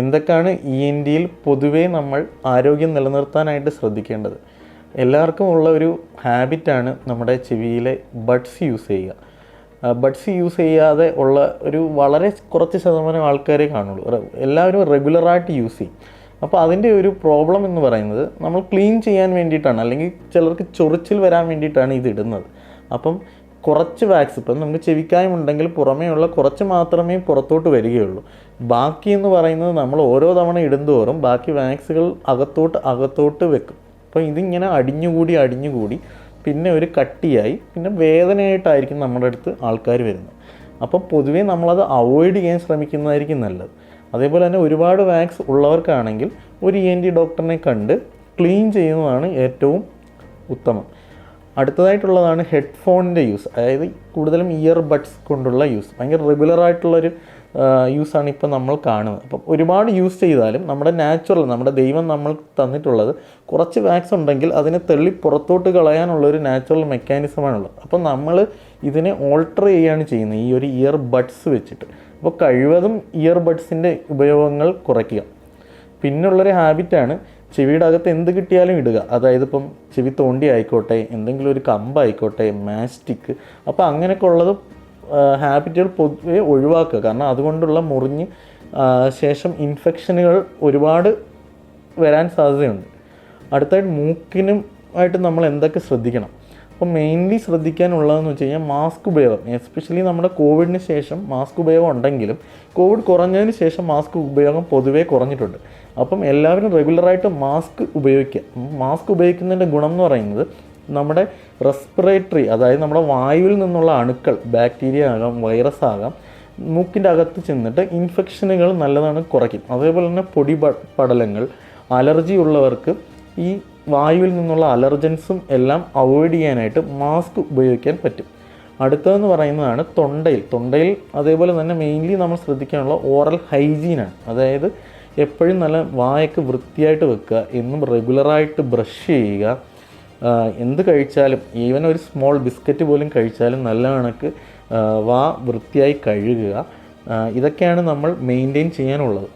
എന്തൊക്കെയാണ് E N ഡിയിൽ പൊതുവേ നമ്മൾ ആരോഗ്യം നിലനിർത്താനായിട്ട് ശ്രദ്ധിക്കേണ്ടത്? എല്ലാവർക്കും ഉള്ള ഒരു ഹാബിറ്റാണ് നമ്മുടെ ചെവിയിലെ ബഡ്സ് യൂസ് ചെയ്യുക. ബഡ്സ് യൂസ് ചെയ്യാതെ ഉള്ള ഒരു വളരെ കുറച്ച് ശതമാനം ആൾക്കാരെ കാണുള്ളൂ. എല്ലാവരും റെഗുലറായിട്ട് യൂസ് ചെയ്യും. അപ്പോൾ അതിന്റെ ഒരു പ്രോബ്ലം എന്ന് പറയുന്നത് നമ്മൾ ക്ലീൻ ചെയ്യാൻ വേണ്ടിയിട്ടാണ്. അല്ലെങ്കിൽ ചിലർക്ക് ചൊറിച്ചിൽ വരാൻ വേണ്ടിയിട്ടാണ് ഇത് ഇടുന്നത്. അപ്പം കുറച്ച് വാക്സ് ഇപ്പം നമുക്ക് ചെവിക്കായം ഉണ്ടെങ്കിൽ പുറമേയുള്ള കുറച്ച് മാത്രമേ പുറത്തോട്ട് വരികയുള്ളൂ. ബാക്കി എന്ന് പറയുന്നത് നമ്മൾ ഓരോ തവണ ഇടുന്തോറും ബാക്കി വാക്സുകൾ അകത്തോട്ട് അകത്തോട്ട് വെക്കും. അപ്പോൾ ഇതിങ്ങനെ അടിഞ്ഞുകൂടി അടിഞ്ഞുകൂടി പിന്നെ ഒരു കട്ടിയായി പിന്നെ വേദനയായിട്ടായിരിക്കും നമ്മുടെ അടുത്ത് ആൾക്കാർ വരുന്നത്. അപ്പോൾ പൊതുവേ നമ്മളത് അവോയ്ഡ് ചെയ്യാൻ ശ്രമിക്കുന്നതായിരിക്കും നല്ലത്. അതേപോലെ തന്നെ ഒരുപാട് വാക്സ് ഉള്ളവർക്കാണെങ്കിൽ ഒരു ഇ എൻ ഡി ഡോക്ടറിനെ കണ്ട് ക്ലീൻ ചെയ്യുന്നതാണ് ഏറ്റവും ഉത്തമം. അടുത്തതായിട്ടുള്ളതാണ് ഹെഡ്ഫോണിന്റെ യൂസ്. അതായത് കൂടുതലും ഇയർ ബഡ്സ് കൊണ്ടുള്ള യൂസ്. ഭയങ്കര റെഗുലർ ആയിട്ടുള്ളൊരു യൂസാണ് ഇപ്പോൾ നമ്മൾ കാണുന്നത്. അപ്പം ഒരുപാട് യൂസ് ചെയ്താലും നമ്മുടെ നാച്ചുറൽ നമ്മുടെ ദൈവം നമ്മൾ തന്നിട്ടുള്ളത് കുറച്ച് വാക്സ് ഉണ്ടെങ്കിൽ അതിനെ തെള്ളി പുറത്തോട്ട് കളയാനുള്ളൊരു നാച്ചുറൽ മെക്കാനിസമാണുള്ളത് അപ്പം നമ്മൾ ഇതിനെ ഓൾട്ടർ ചെയ്യുകയാണ് ചെയ്യുന്നത് ഈ ഒരു ഇയർ ബഡ്സ് വെച്ചിട്ട്. അപ്പോൾ കഴിവതും ഇയർ ബഡ്സിന്റെ ഉപയോഗങ്ങൾ കുറയ്ക്കുക. പിന്നുള്ളൊരു ഹാബിറ്റാണ് ചെവിയുടെ അകത്ത് എന്ത് കിട്ടിയാലും ഇടുക. അതായത് ഇപ്പം ചെവി തോണ്ടി ആയിക്കോട്ടെ എന്തെങ്കിലും ഒരു കമ്പായിക്കോട്ടെ മാസ്റ്റിക്ക് അപ്പോൾ അങ്ങനെയൊക്കെ ഉള്ളത് ഹാബിറ്റുകൾ പൊതുവെ ഒഴിവാക്കുക. കാരണം അതുകൊണ്ടുള്ള മുറിഞ്ഞ് ശേഷം ഇൻഫെക്ഷനുകൾ ഒരുപാട് വരാൻ സാധ്യതയുണ്ട്. അടുത്തായിട്ട് മൂക്കിനും ആയിട്ട് നമ്മൾ എന്തൊക്കെ ശ്രദ്ധിക്കണം? അപ്പോൾ മെയിൻലി ശ്രദ്ധിക്കാനുള്ളതെന്ന് വെച്ച് കഴിഞ്ഞാൽ മാസ്ക് ഉപയോഗം. എസ്പെഷ്യലി നമ്മുടെ കോവിഡിന് ശേഷം മാസ്ക് ഉപയോഗം ഉണ്ടെങ്കിലും കോവിഡ് കുറഞ്ഞതിന് ശേഷം മാസ്ക് ഉപയോഗം പൊതുവേ കുറഞ്ഞിട്ടുണ്ട്. അപ്പം എല്ലാവരും റെഗുലറായിട്ട് മാസ്ക് ഉപയോഗിക്കുക. മാസ്ക് ഉപയോഗിക്കുന്നതിന്റെ ഗുണം എന്ന് പറയുന്നത് നമ്മുടെ റെസ്പിറേറ്ററി അതായത് നമ്മുടെ വായുവിൽ നിന്നുള്ള അണുക്കൾ ബാക്ടീരിയ ആകാം വൈറസ് ആകാം മൂക്കിന്റെ അകത്ത് ചെന്നിട്ട് ഇൻഫെക്ഷനുകൾ നല്ലതാണ് കുറയ്ക്കും. അതേപോലെ തന്നെ പൊടി പടലങ്ങൾ അലർജി ഉള്ളവർക്ക് ഈ വായുവിൽ നിന്നുള്ള അലർജൻസും എല്ലാം അവോയ്ഡ് ചെയ്യാനായിട്ട് മാസ്ക് ഉപയോഗിക്കാൻ പറ്റും. അടുത്തതെന്ന് പറയുന്നതാണ് തൊണ്ടയിൽ. തൊണ്ടയിൽ അതേപോലെ തന്നെ മെയിൻലി നമ്മൾ ശ്രദ്ധിക്കാനുള്ള ഓറൽ ഹൈജീനാണ് അതായത് എപ്പോഴും നല്ല വായൊക്കെ വൃത്തിയായിട്ട് വെക്കുക എന്നും റെഗുലറായിട്ട് ബ്രഷ് ചെയ്യുക. എന്ത് കഴിച്ചാലും ഈവൻ ഒരു സ്മോൾ ബിസ്ക്കറ്റ് പോലും കഴിച്ചാലും നല്ല കണക്ക് വാ വൃത്തിയായി കഴുകുക. ഇതൊക്കെയാണ് നമ്മൾ മെയിന്റെയിൻ ചെയ്യാനുള്ളത്.